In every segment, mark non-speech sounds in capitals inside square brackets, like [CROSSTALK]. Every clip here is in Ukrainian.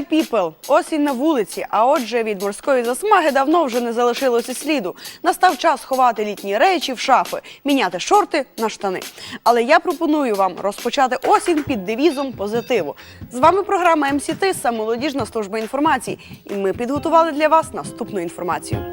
Хай people! осінь на вулиці. А отже, від морської засмаги давно вже не залишилося сліду. Настав час ховати літні речі в шафи, міняти шорти на штани. Але я пропоную вам розпочати осінь під девізом позитиву. З вами програма МСТ молодіжна служба інформації. І ми підготували для вас наступну інформацію.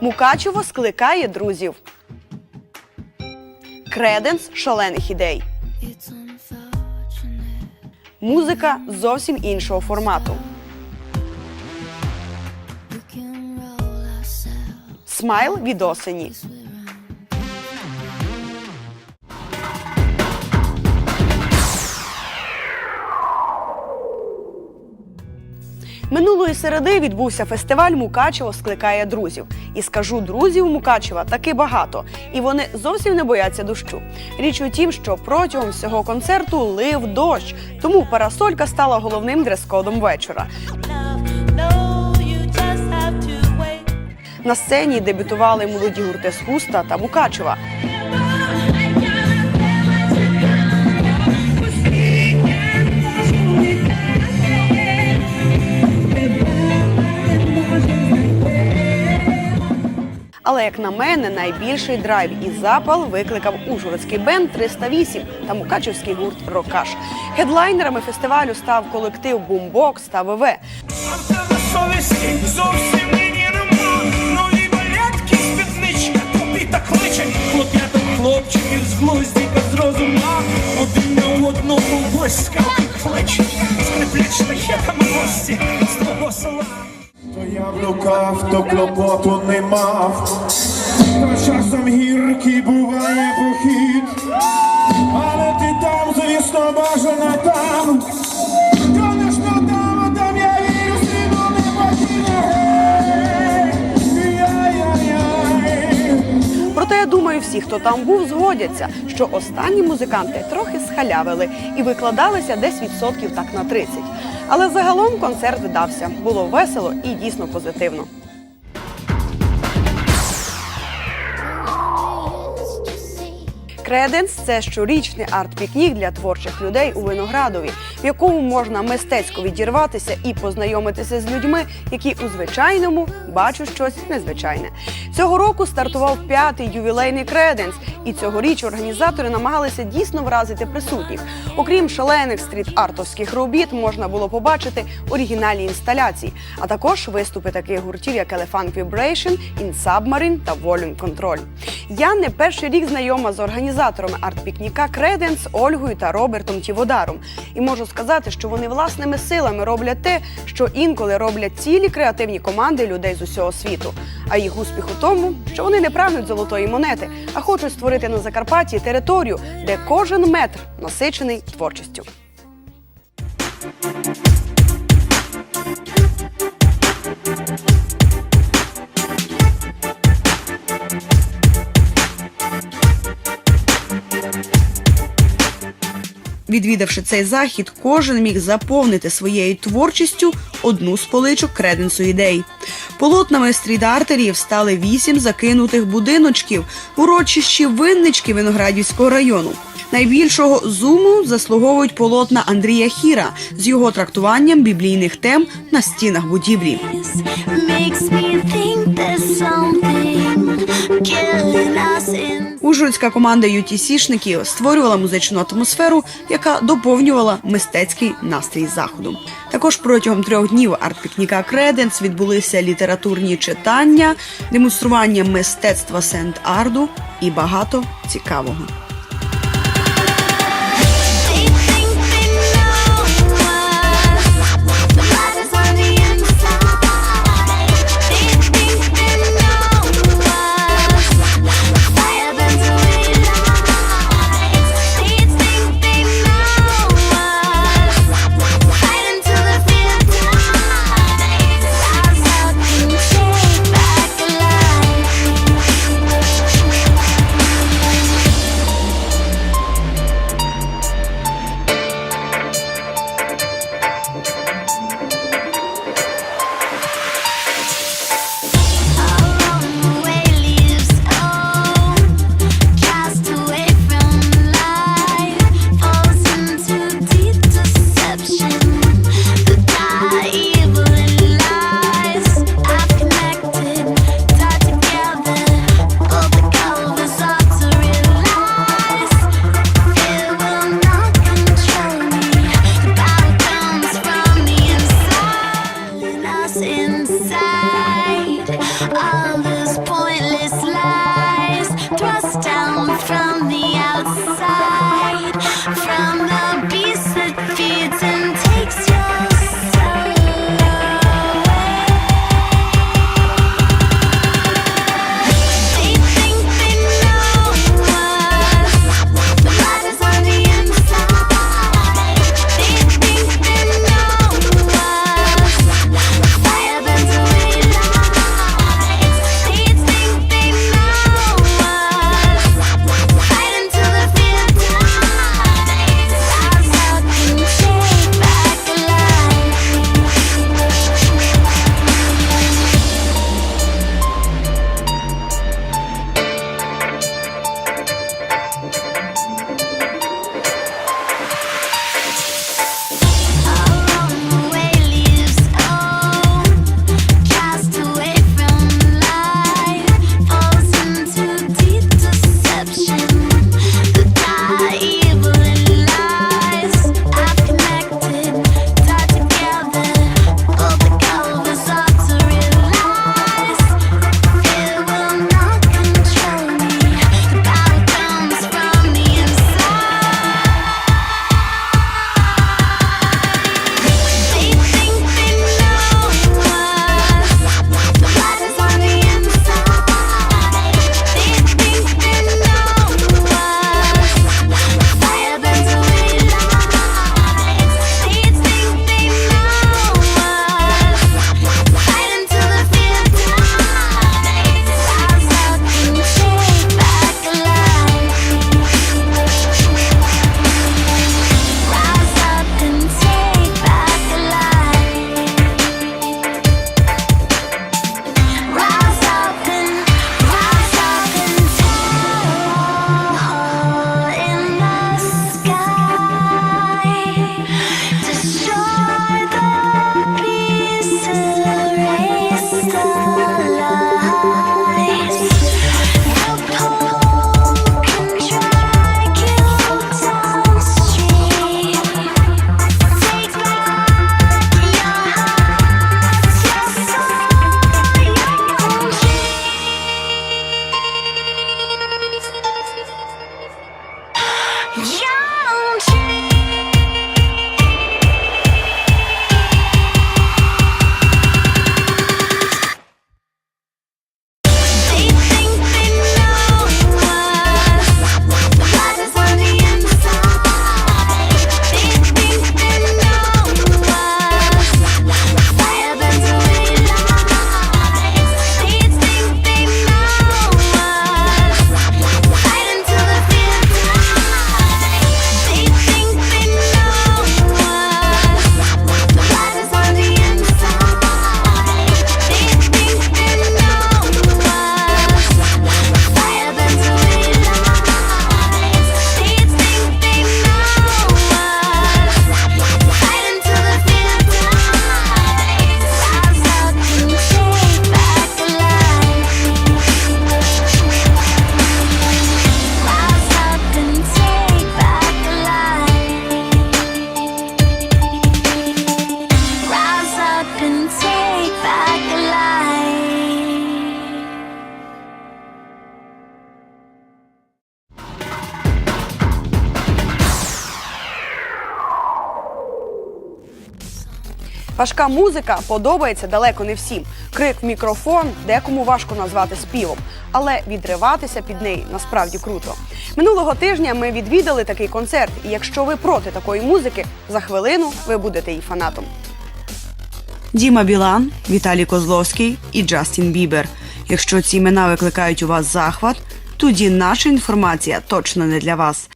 Мукачево скликає друзів. Креденс шалених ідей. Музика зовсім іншого формату. Смайл від осені. Минулої середи відбувся фестиваль Мукачево скликає друзів. І скажу, друзів Мукачева таки багато, і вони зовсім не бояться дощу. Річ у тім, що протягом всього концерту лив дощ, тому парасолька стала головним дрес-кодом вечора. На сцені дебютували молоді гурти з Хуста та Мукачева. Як на мене, найбільший драйв і запал викликав ужгородський бенд 308 та мукачевський гурт Рокаш. Гедлайнерами фестивалю став колектив Бумбокс та ВВ. Зовсім. Хлоп'ята хлопчиків з глуздіка з розума. Один на одному блискавки кличе. Скриплять шляхетами гості. То я в руках, то клопоту не мав, та часом гіркий буває похід, але ти там, звісно, бажано там. Всі, хто там був, згодяться, що останні музиканти трохи схалявили і викладалися десь відсотків так на 30. Але загалом концерт вдався. Було весело і дійсно позитивно. Креденс це щорічний арт-пікнік для творчих людей у виноградові, в якому можна мистецько відірватися і познайомитися з людьми, які у звичайному бачать щось незвичайне. Цього року стартував п'ятий ювілейний креденс, і цьогоріч організатори намагалися дійсно вразити присутніх. Окрім шалених стріт-артовських робіт, можна було побачити оригінальні інсталяції, а також виступи таких гуртів, як Elephant Vibration, In Submarine та Volume Control. Я не перший рік знайома з організаторами арт-пікніка Креденс, Ольгою та Робертом Тіводаром. І можу сказати, що вони власними силами роблять те, що інколи роблять цілі креативні команди людей з усього світу. А їх успіх у тому, що вони не прагнуть золотої монети, а хочуть створити на Закарпатті територію, де кожен метр насичений творчістю. Відвідавши цей захід, кожен міг заповнити своєю творчістю одну з поличок креденсу ідей. Полотнами стріт-артерів стали вісім закинутих будиночків, урочищі виннички Виноградівського району. Найбільшого зуму заслуговують полотна Андрія Хіра з його трактуванням біблійних тем на стінах будівлі. Ужгородська команда ютісішників створювала музичну атмосферу, яка доповнювала мистецький настрій заходу. Також протягом трьох днів арт-пікніка Креденс відбулися літературні читання, демонстрування мистецтва Сент-Арду і багато цікавого. Важка музика подобається далеко не всім. Крик в мікрофон декому важко назвати співом, але відриватися під неї насправді круто. Минулого тижня ми відвідали такий концерт, і якщо ви проти такої музики, за хвилину ви будете її фанатом. Діма Білан, Віталій Козловський і Джастін Бібер. Якщо ці імена викликають у вас захват, тоді наша інформація точно не для вас.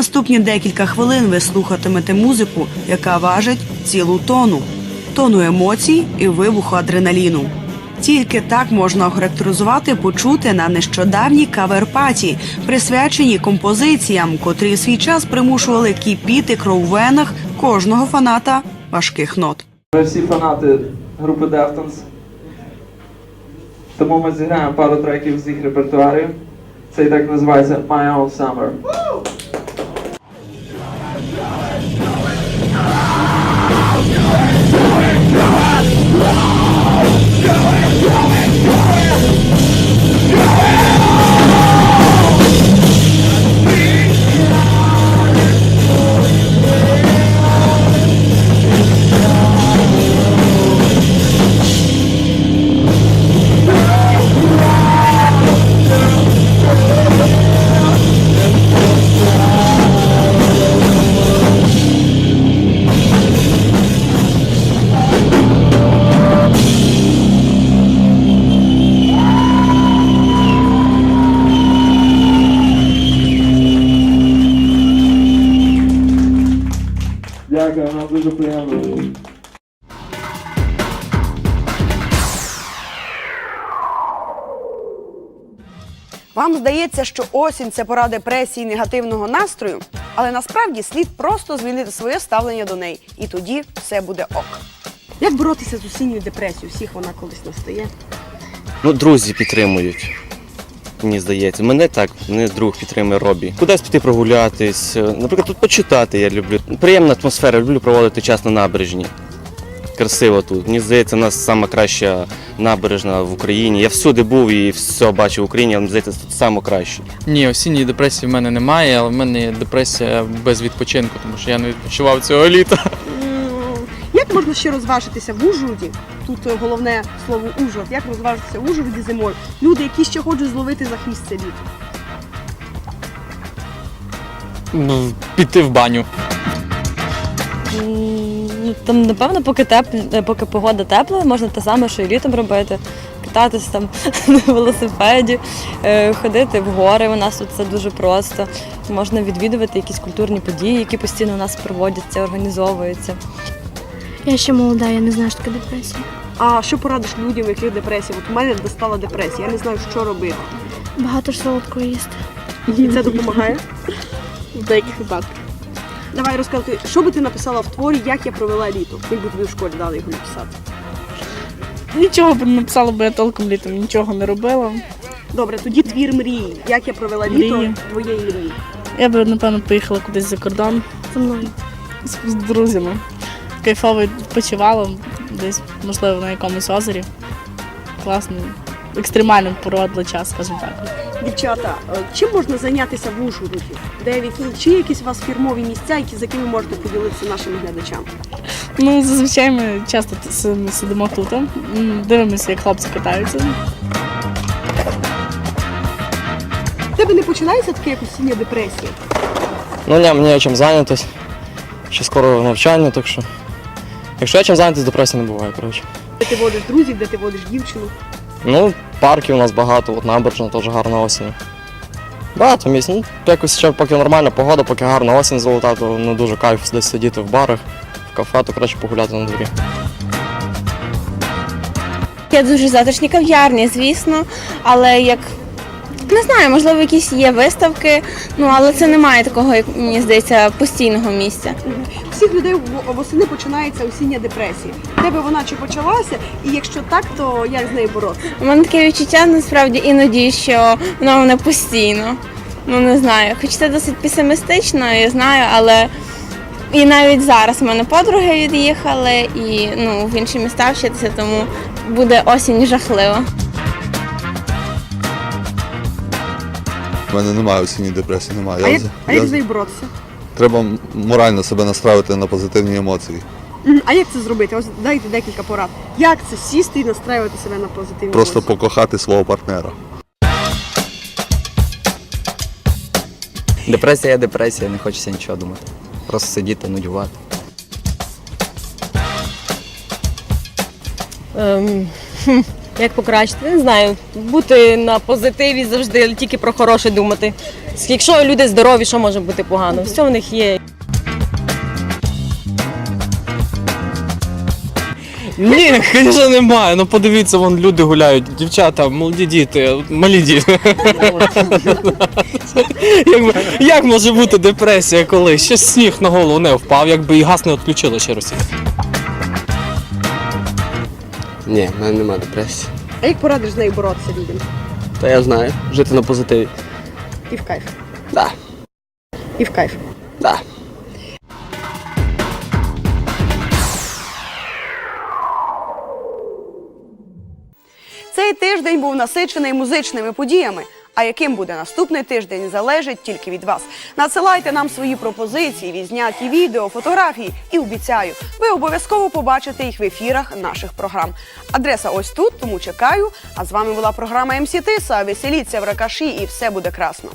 Наступні декілька хвилин ви слухатимете музику, яка важить цілу тону, тону емоцій і вибуху адреналіну. Тільки так можна охарактеризувати почути на нещодавній кавер-паті, присвяченій композиціям, котрі свій час примушували кипіти кров в венах кожного фаната важких нот. Ми всі фанати групи Deftones. Тому ми зіграємо пару треків з їх репертуарів. Цей трек називається My Own Summer. Дуже приємно. Вам здається, що осінь це пора депресії, негативного настрою, але насправді слід просто змінити своє ставлення до неї, і тоді все буде ок. Як боротися з осінньою депресією? Всіх вона колись настає. Ну, друзі підтримують. Мені здається, мене так, мене друг підтримує Робі. Кудись піти прогулятись. е, Наприклад, тут почитати я люблю. Приємна атмосфера, люблю проводити час на набережні. Красиво тут. Мені здається, у нас сама краща набережна в Україні. Я всюди був і все бачив в Україні, але мені здається, тут саме краще. Ні, осінньої депресії в мене немає, але в мене є депресія без відпочинку, тому що я не відпочивав цього літа. Як можна ще розважитися в Ужгороді? Тут е, головне слово Ужгород. Як розважитися в Ужгороді зимою? Люди, які ще хочуть зловити за хвіст це літо. Ну, Піти в баню. Ну, там, напевно, поки тепл... поки погода тепла, можна те саме, що і літом робити. Кататись там [LAUGHS] на велосипеді, е, ходити в гори. У нас тут це дуже просто. Можна відвідувати якісь культурні події, які постійно у нас проводяться, організовуються. Я ще молода, я не знаю, що таке депресія. А що порадиш людям, яких депресія? От у мене достала депресія, я не знаю, що робити. Багато ж солодкого їсти. І це допомагає. В деяких випадках. Давай розказуй, що би ти написала в творі, як я провела літо, якби тобі в школі дали його написати. Нічого б не написала, бо я толком літом нічого не робила. Добре, тоді твір мрії. Як я провела літо Мрії. твоєї мрії. Я б, напевно, поїхала кудись за кордон За мною. з, з друзями. Кайфово відпочивала десь, можливо, на якомусь озері. Класно, екстремально проводила час, скажімо так. Дівчата, е, чим можна зайнятися в Ужгороді? Де від чи якісь у вас фірмові місця, які з якими можете поділитися нашим глядачам? Ну, зазвичай ми часто сидимо тут, дивимося, як хлопці катаються. В тебе не починається таке як осіння депресія? Ну ні, мені чим зайнятися. Ще скоро навчання, так що. Якщо я чим зайнятися, депресії не буває, коротше. Де ти водиш друзів, де ти водиш дівчину? Ну, парків у нас багато, от набережна теж гарна осінь. Багато місць. Ну, якось ще поки нормальна погода, поки гарна осінь золота, то ну, дуже кайф десь сидіти в барах, в кафе, то краще погуляти на дворі. Є дуже затишні кав'ярні, звісно, але як не знаю, можливо, якісь є виставки, ну але це немає такого, як мені здається, постійного місця. У всіх людей восени починається осіння депресія. В тебе вона чи почалася, і якщо так, то як з нею боротися? У мене таке відчуття насправді іноді, що воно в мене постійно. Ну не знаю. Хоч це досить песимістично, я знаю, але І навіть зараз в мене подруги від'їхали і ну, в інші міста вчитися, тому буде осінь жахлива. У мене немає осінньої депресії, немає. А Я як, а як з- з нею боротися? Треба морально себе настравити на позитивні емоції. Мгм. А як це зробити? Ось дайте декілька порад. Як це сісти і настраювати себе на позитивні Просто емоції? покохати свого партнера. Депресія є депресія, не хочеться нічого думати. Просто сидіти, нудьгувати. Ем, як покращити? Не знаю. Бути на позитиві завжди, тільки про хороше думати. Якщо люди здорові, що може бути погано? Все в них є. Ні, звісно, немає. Ну подивіться, вон люди гуляють, дівчата, молоді діти, малі діти. Як може бути депресія, коли ще сніг на голову не впав, якби і газ не відключили ще Росія? Ні, в мене немає депресії. А як порадиш з нею боротися людям? Та я знаю, жити на позитиві. І в кайф. Да. І в кайф. Да. Цей тиждень був насичений музичними подіями. А яким буде наступний тиждень, залежить тільки від вас. Надсилайте нам свої пропозиції, відзняті відео, фотографії і обіцяю, ви обов'язково побачите їх в ефірах наших програм. Адреса ось тут, тому чекаю. А з вами була програма МСІ Тиса. Веселіться в ракаші і все буде красно.